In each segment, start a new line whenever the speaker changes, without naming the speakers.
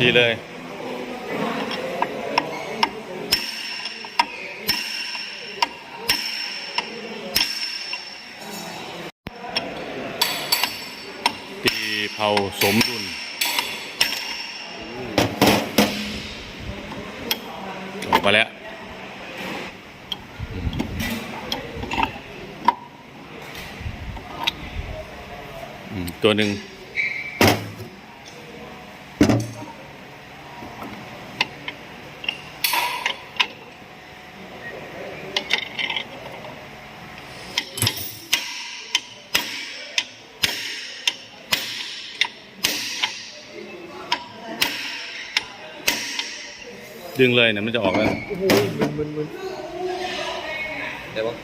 ทีเลย ตีเผาสมดุลออกมาแล้วตัวหนึ่ง ดึงเลยเนี่ยมันจะออกแล้ว
โอ้โหมึนมึนมึนแต่ว่า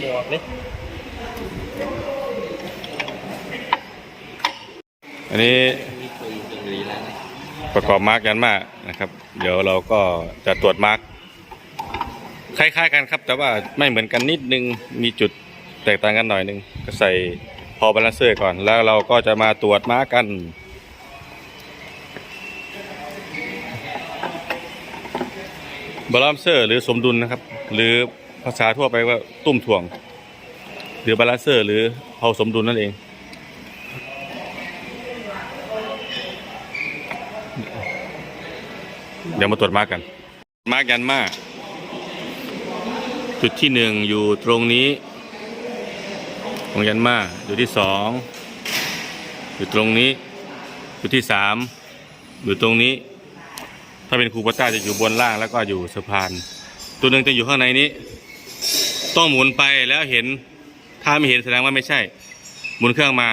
หมวกเลย
อันนี้
มีตัวอยู่ตรงนี้แล้วนะ
ประกอบมาร์กยันมานะครับ เดี๋ยวเราก็จะตรวจมาร์กคล้ายๆกันครับ แต่ว่าไม่เหมือนกันนิดนึงมีจุดแตกต่างกันหน่อยนึง ก็ใส่พอบาลานเซอร์ก่อน แล้วเราก็จะมาตรวจมาร์กกัน บาลานเซอร์หรือสมดุลนะครับ หรือภาษาทั่วไปว่าตุ้มถ่วง หรือบาลานเซอร์ หรือเพาสมดุลนั่นเอง เดี๋ยวมาตรวจมาร์กกัน มาร์กยันมาจุดที่หนึ่งอยู่ตรงนี้ ของยันมาจุดที่สองอยู่ตรงนี้จุดที่สามอยู่ตรงนี้ ถ้าเป็นคูปต้าจะอยู่บนล่างแล้วก็อยู่สะพาน ตัวหนึ่งจะอยู่ข้างในนี้ ต้องหมุนไปแล้วเห็น ถ้าไม่เห็นแสดงว่าไม่ใช่ หมุนเครื่องมา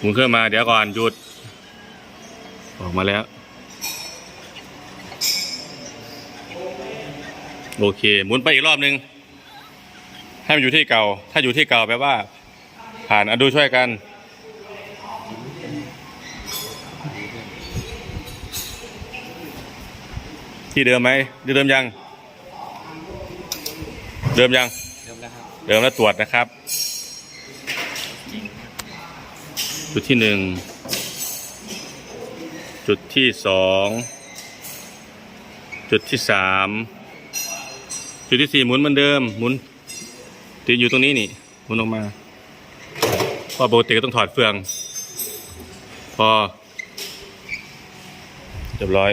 หมุนเครื่องมาเดี๋ยวก่อนหยุด ออกมาแล้ว โอเค หมุนไปอีกรอบนึง ให้มันอยู่ที่เก่า ถ้าอยู่ที่เก่าแปลว่า ผ่านอดูช่วยกัน ที่เดิมไหมที่เดิมยัง เดิมยัง
เริ่มแล้วครับ
เดิมแล้วตรวจนะครับ จุดที่หนึ่งจุดที่สองจุดที่สามจุดที่สี่หมุนเหมือนเดิม หมุนตีอยู่ตรงนี้นี่หมุนออกมาพอปกติก็ต้องถอดเฟือง พอเรียบร้อย